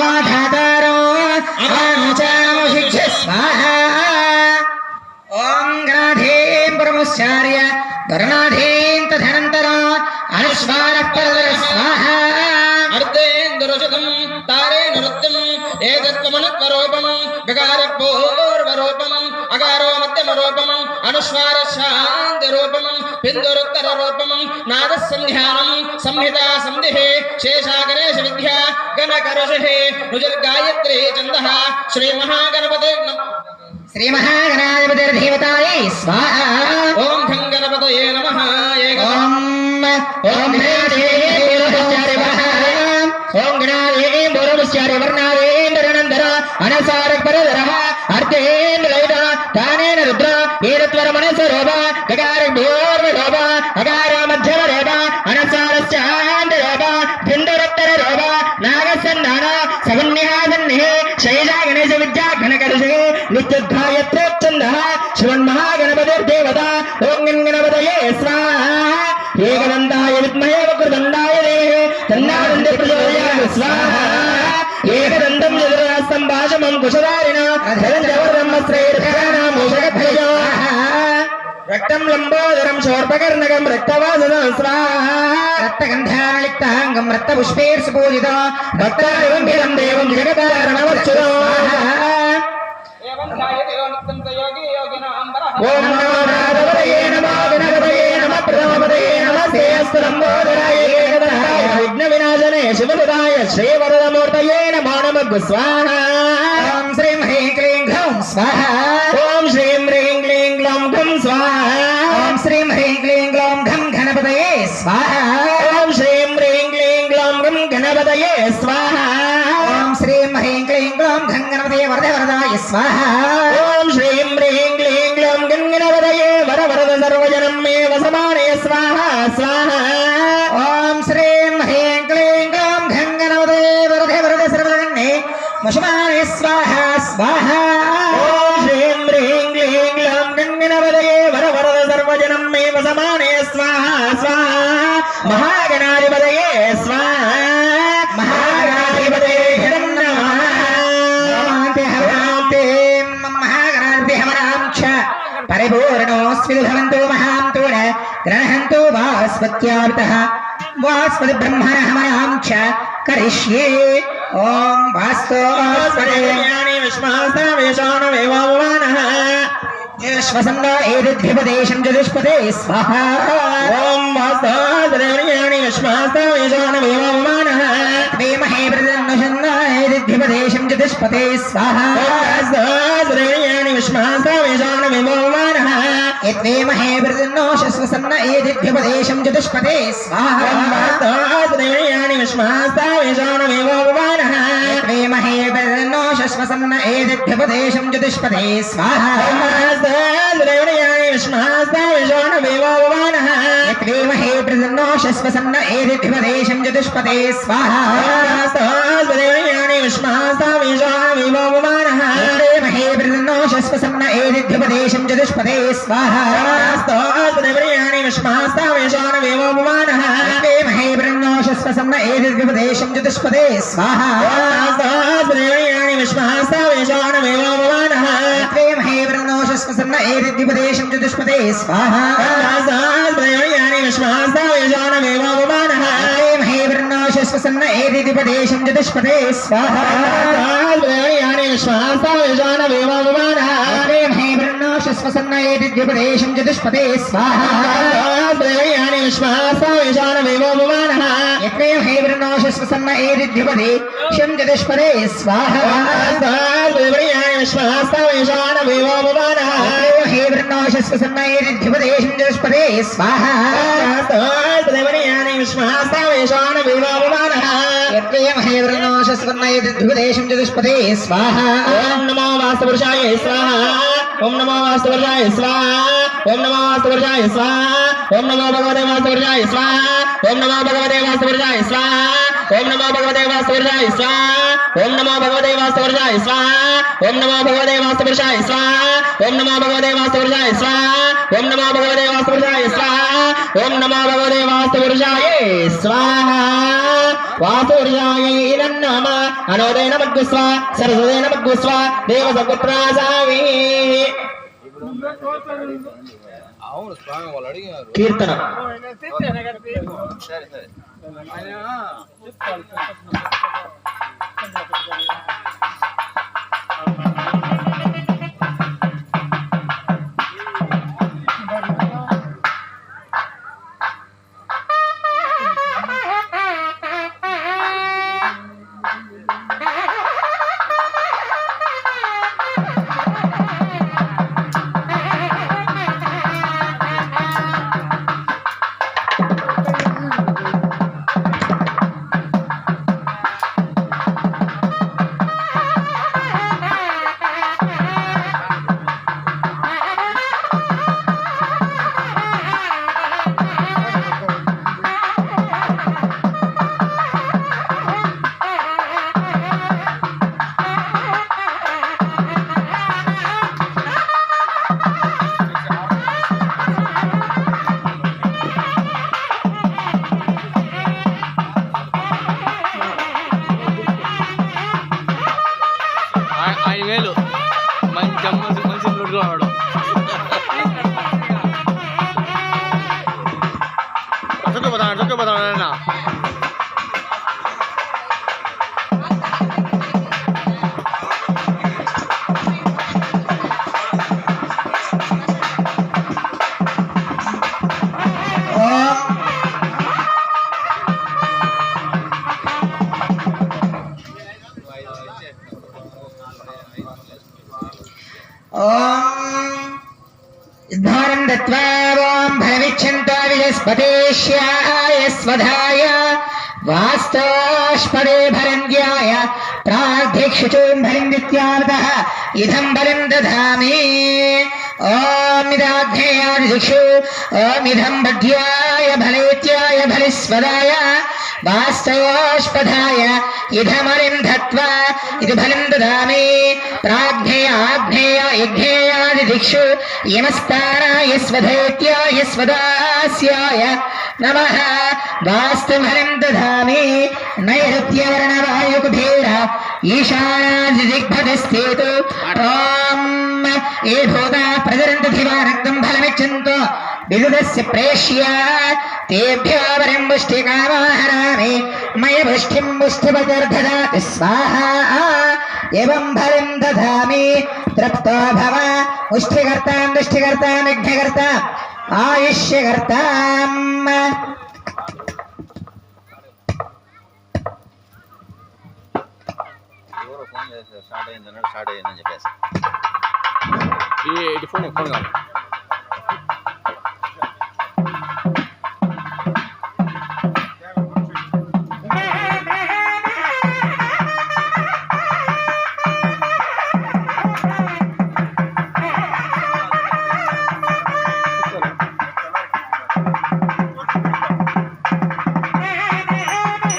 అవాధాతారో అనుచాముషిక్ష స్వాహ ఓం గణాధీం పరముశ్చార్య గరుణాధీం తదనంతరం అనుస్వార పరదర స్వాహ అర్ధేంద్రశతం తారే నృత్యం అగారో మధ్యమరూపం అనుస్వార శాంతి రూపం బిందురుత్తర రూపం నాద సంధ్యానం సంహిత సంధి శేషాగణేశ విద్యా గణకరుషి రుజర్గాయత్రీ చంద శ్రీ మహాగణపతి శ్రీ మహాగణాధిపతిర్దేవతాయై స్వాహ ఓం ఖం గణపతయే నమః ఏక ఓం ఓం ఓం గణాదేం పూర్వముశ్చార్య వర్ణాదేంద్రనందర అనసార ఘనకర్షే నిత్యుద్ధాయత్రోచ్చంద శ్రీమన్మహాగణపతిర్దేవత ఓం గణపతయే స్వాహ ఏకదంతాయ విద్మహే వక్రదండాయ దేహే తన్నానంద ప్రచోదయాత్ స్వాహ ఏకదంతం చతురాస్తం భాషమం కుశధారిణ ధనంజవర్ధమ్మశ్రైర్ఘరాణా మూషకధ్వజో వట్టం లంబోదరం శోర్పకర్ణకం రక్తవాసదస్రాగంధానలిక్తాంగం రక్తపుష్పేర్సుపూజిత భక్తారంభిరం దేవం జగదారణవచ్చుతో ఓం నమో నాథపదయే నమో గణపదయే నమ ప్రథమపదయే నమ శ్రేయస్సు లంబోదరాయ విఘ్న వినాశనే శివరుదాయ శ్రీవరదమూర్తయే నమో నమ గుస్వాహ శ్రీం హ్రీం క్లీం ఘం స్వాహ ఓం శ్రీం హ్రీం క్లీం గ్లం స్వాహ శ్రీం హ్రీం క్లీం గ్లౌం ఘం గణపతయే స్వాహ ఓం శ్రీం హ్రీం క్లీం గ్లౌం ఘం గణపతయే స్వాహ ఓం శ్రీం హ్రీం క్లీం గ్లౌం ఘం గణపతయే వరద వరదాయ స్వాహ ఓం శ్రీం హ్రీం క్లీం గ్లౌం గణపతయే వర వరద సర్వజనం మే వసమానే స్వాహ స్వాహ సర్వజనం సమానే స్వాహ స్వాహ మహాగణాధిపతయే స్వాహ మహాగణాధిపతయే పరిపూర్ణోస్మిభవంతో మహాంతో గ్రహంతో వాస్పత్యావిత వాస్పతి బ్రహ్మణ హమయాం చ కరిష్యే ఓం వాస్తోస్పదే విశ్వాస వేషాణవేవాన श्वसन्न एतद्भिपदेशं चतुष्पदे स्वाहा ॐ वास्तादेवयाणि यस्मास्तावेशानमेवमानः वेमहे प्रदन्नशन्न एतद्भिपदेशं चतुष्पदे स्वाहा वास्तादेवयाणि यस्मास्तावेशानमेवमानः यज्ञे महे वृदन्नो शस्वसन्न एदिभ्युपदेशं चतुष्पदे। स्वाहायाणि विश्वास्तावेशानुमेवोपमानः यज्ञे महे वृदन्नो शस्वसन्न एदिभ्युपदेशं चतुष्पदे। स्वाहायाणि विश्वास्तावेशानुमेवोपमानः यज्ञे महे वृदन्नो शस्वसन्न एदिभ्युपदेशं चतुष्पदे। स्वाहायाणि विश्वास्तावेशानुमेवोपमानः हे वृन्दो शस्वसम्न एदिध्यपदेशं चतुष्पदे स्वाहा रमास्तोऽस्तुनिव्रियाणि महे वृन्दो शस्वसम्न एदिध्यपदेशं चतुष्पदे स्वाहा रमास्तोऽस्तुनिव्रियाणि विष्मास्तावेशानवेवोपमानः महे स्वाहा रमास्तोऽस्तुनिव्रियाणि विष्मास्तावेशानवेवोपमानः విశ్వసన్న ఏదిపదేశం చతుష్పదే స్వాహ శ్వాసాయ జాన వేమ విమాన शश्वसन्नयेतिद्युपदेशं चतुष्पते स्वाहायाने श्वासोयशानमेवोपमानः यत्रैव हैवृणो शश्वसन्न एतिद्युपदेशं चतुष्पते स्वाहायाने श्वासोयशानमेवोपमानः यत्रैव हैवृणो शश्वसन्न एतिद्युपदेशं चतुष्पते स्वाहा श्वासोयशानमेवोपमानः यत्रैव हैवृणो शश्वसन्न एतिद्युपदेशं चतुष्पते स्वाहा ओम नमो वासपुरुषाय स्वाहा ఓం నమో వాస్తపురుషాయ స్వాహ. ఓం నమో వాస్తపురుషాయ స్వాహ. ఓం నమో భగవదే వాస్తపురుషాయ స్వాహ. ఓం నమో భగవదే వాస్తపురుషాయ స్వాహ. ఓం నమో భగవదే వాస్తవర్షాయ స్వాహ. ఓం నమో భగవదే వాస్తవర్షాయ స్వాహ. ఓం నమో భగవదే వాస్తవర్షాయ స్వాహ. ఓం నమో భగవదే వాస్తవర్షాయ స్వాహ. ఓం నమో భగవదే వాస్తవర్షాయ స్వాహ. ఓం నమో భగవదే వాస్తవర్షాయ స్వాహ. వాస్తవర్షాయ ఇరన్నమ అనోదైన మగ్గుస్వ సరస్వదైన మగ్గుస్వ కీర్తన. ఆయన ओम भविच्छन्ता विजस्पतेश्याय स्वधाय वास्तवाष्पदे भरन्द्याय प्रार्थिक्षुचूम् भरिन्द्रित्यार्दः इदम् बलिम् दधामि ओमिदाग्नेयादिषु ओमिदम् भलेत्याय బధ్యాయ ఇధమలిం ధత్వా ఇది ఫలిం దదామి ప్రాజ్ఞేయ ఆజ్ఞేయ యజ్ఞేయాది దిక్షు యమస్థానాయ స్వధైత్యాయ స్వదాస్యాయ నమ వాస్తుఫలం దదామి నైరుత్యవర్ణవాయుకుభేర ఈశానాది దిగ్భగస్థేతు ఓం ఏ భూతా ప్రజరంత ధివానక్తం ఫలమిచ్చంతో విదుదస్య ప్రేష్య తేభ్యో వరం పుష్టికామాహరామి మయ పుష్టిం పుష్టిపతిర్దదాతి స్వాహా ఏవం ఫలం దదామి తృప్తో భవ పుష్టికర్తాం దుష్టికర్తాం యజ్ఞకర్తాం ఆయుష్యకర్తాం ఎవరో ఫోన్ చేశారు స్టార్ట్ అయిందన్నాడు స్టార్ట్ అయిందని చెప్పేసి ఈ ఫోన్ ఫోన్ కావాలి